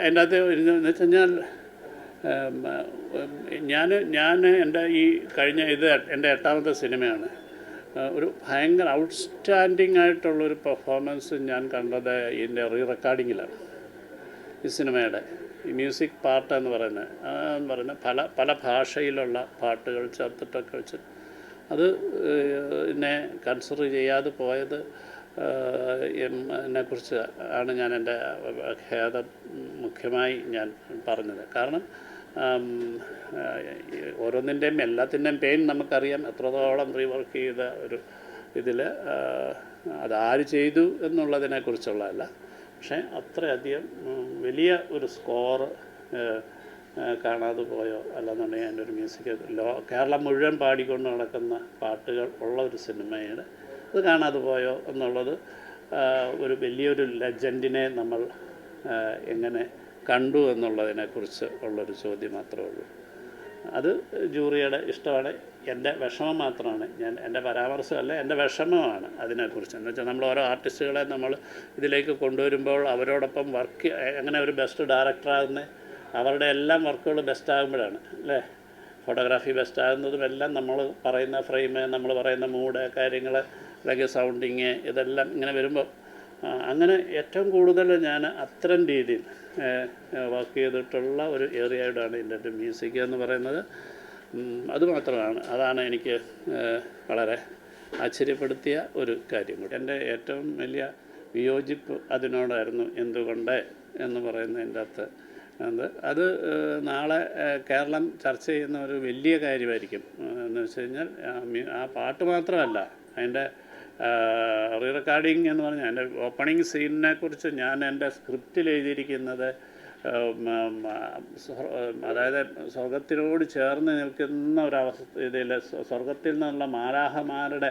എന്റെ അകത്ത് എന്ന് ഞാൻ ഞാൻ എന്റെ ഈ കഴിഞ്ഞ ഇത് എന്റെ എട്ടാമത്തെ സിനിമയാണ്. ഒരു ഭയങ്കര ഔട്ട്സ്റ്റാൻഡിങ് ആയിട്ടുള്ളൊരു പെർഫോമൻസ് ഞാൻ കണ്ടത് ഇതിന്റെ റീ റെക്കോർഡിങ്ങിലാണ് ഈ സിനിമയുടെ ഈ മ്യൂസിക് പാർട്ട് എന്ന് പറയുന്നത് എന്ന് പറയുന്നത് പല പല ഭാഷയിലുള്ള പാട്ടുകൾ ചേർത്തിട്ടൊക്കെ വെച്ച് അത് എന്നെ കൺസിഡർ ചെയ്യാതെ പോയത് എന്നെക്കുറിച്ച് ആണ് ഞാൻ എന്റെ ഖേദം മുഖ്യമായി ഞാൻ പറഞ്ഞത്. കാരണം ഓരോന്നിന്റെയും എല്ലാത്തിന്റെയും പെയിൻ നമുക്കറിയാം. എത്രത്തോളം റീവർക്ക് ചെയ്ത ഒരു ഇതിൽ അതാര് ചെയ്തു എന്നുള്ളതിനെക്കുറിച്ചുള്ളതല്ല. പക്ഷേ അത്രയധികം വലിയ ഒരു സ്കോറ് കാണാതെ പോയോ? അല്ലെന്നുണ്ടെങ്കിൽ എന്റെ ഒരു മ്യൂസിക് ലോ കേരളം മുഴുവൻ പാടിക്കൊണ്ട് നടക്കുന്ന പാട്ടുകൾ ഉള്ള ഒരു സിനിമയുടെ അത് കാണാതെ പോയോ എന്നുള്ളത് ഒരു വലിയൊരു ലെജൻഡിനെ നമ്മൾ എങ്ങനെ കണ്ടു എന്നുള്ളതിനെക്കുറിച്ച് ഉള്ളൊരു ചോദ്യം മാത്രമേ ഉള്ളൂ. അത് ജൂറിയുടെ ഇഷ്ടമാണ്. എന്റെ വിഷമം മാത്രമാണ്. ഞാൻ എന്റെ പരാമർശമല്ല എന്റെ വിഷമമാണ് അതിനെക്കുറിച്ച്. എന്ന് വെച്ചാൽ നമ്മൾ ഓരോ ആർട്ടിസ്റ്റുകളെ നമ്മൾ ഇതിലേക്ക് കൊണ്ടുവരുമ്പോൾ അവരോടൊപ്പം വർക്ക് എങ്ങനെ ഒരു ബെസ്റ്റ് ഡയറക്ടറാകുന്നത് അവരുടെ എല്ലാം വർക്കുകൾ ബെസ്റ്റ് ആകുമ്പോഴാണ് അല്ലേ? ഫോട്ടോഗ്രാഫി ബെസ്റ്റ് ആകുന്നതും എല്ലാം നമ്മൾ പറയുന്ന ഫ്രെയിം നമ്മൾ പറയുന്ന മൂഡ് കാര്യങ്ങൾ അല്ലെങ്കിൽ സൗണ്ടിങ് ഇതെല്ലാം ഇങ്ങനെ വരുമ്പോൾ അങ്ങനെ ഏറ്റവും കൂടുതൽ ഞാൻ അത്തരം രീതിയിൽ വർക്ക് ചെയ്തിട്ടുള്ള ഒരു ഏരിയയോടാണ് എന്റെ മ്യൂസിക് എന്ന് പറയുന്നത്. അതുമാത്രമാണ് അതാണ് എനിക്ക് വളരെ ആശ്ചര്യപ്പെടുത്തിയ ഒരു കാര്യം കൂടി. എന്റെ ഏറ്റവും വലിയ വിയോജിപ്പ് അതിനോടായിരുന്നു എന്തുകൊണ്ട് എന്ന് പറയുന്നതിന്റെ അകത്ത് അത് അത് നാളെ കേരളം ചർച്ച ചെയ്യുന്ന ഒരു വലിയ കാര്യമായിരിക്കും. എന്ന് വെച്ച് കഴിഞ്ഞാൽ ആ പാട്ട് മാത്രമല്ല അതിന്റെ റീ റെക്കോർഡിങ് എന്ന് പറഞ്ഞാൽ എന്റെ ഓപ്പണിംഗ് സീനിനെ കുറിച്ച് ഞാൻ എന്റെ സ്ക്രിപ്റ്റിൽ എഴുതിയിരിക്കുന്നത് അതായത് സ്വർഗത്തിനോട് ചേർന്ന് നിൽക്കുന്ന ഒരവസ്ഥ ഇതിൽ സ്വർഗത്തിൽ നിന്നുള്ള മാലാഹമാരുടെ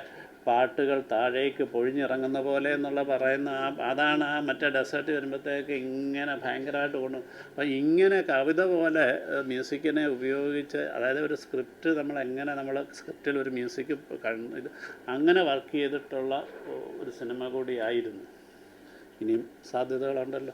പാട്ടുകൾ താഴേക്ക് പൊഴിഞ്ഞിറങ്ങുന്ന പോലെ എന്നുള്ള പറയുന്ന ആ അതാണ് ആ മറ്റേ ഡെസേർട്ട് വരുമ്പോഴത്തേക്ക് ഇങ്ങനെ ഭയങ്കരമായിട്ട് കൊണ്ടു അപ്പോൾ ഇങ്ങനെ കവിത പോലെ മ്യൂസിക്കിനെ ഉപയോഗിച്ച് അതായത് ഒരു സ്ക്രിപ്റ്റ് നമ്മൾ എങ്ങനെ നമ്മൾ സ്ക്രിപ്റ്റിൽ ഒരു മ്യൂസിക് ഇത് അങ്ങനെ വർക്ക് ചെയ്തിട്ടുള്ള ഒരു സിനിമ കൂടിയായിരുന്നു. ഇനിയും സാധ്യതകളുണ്ടല്ലോ.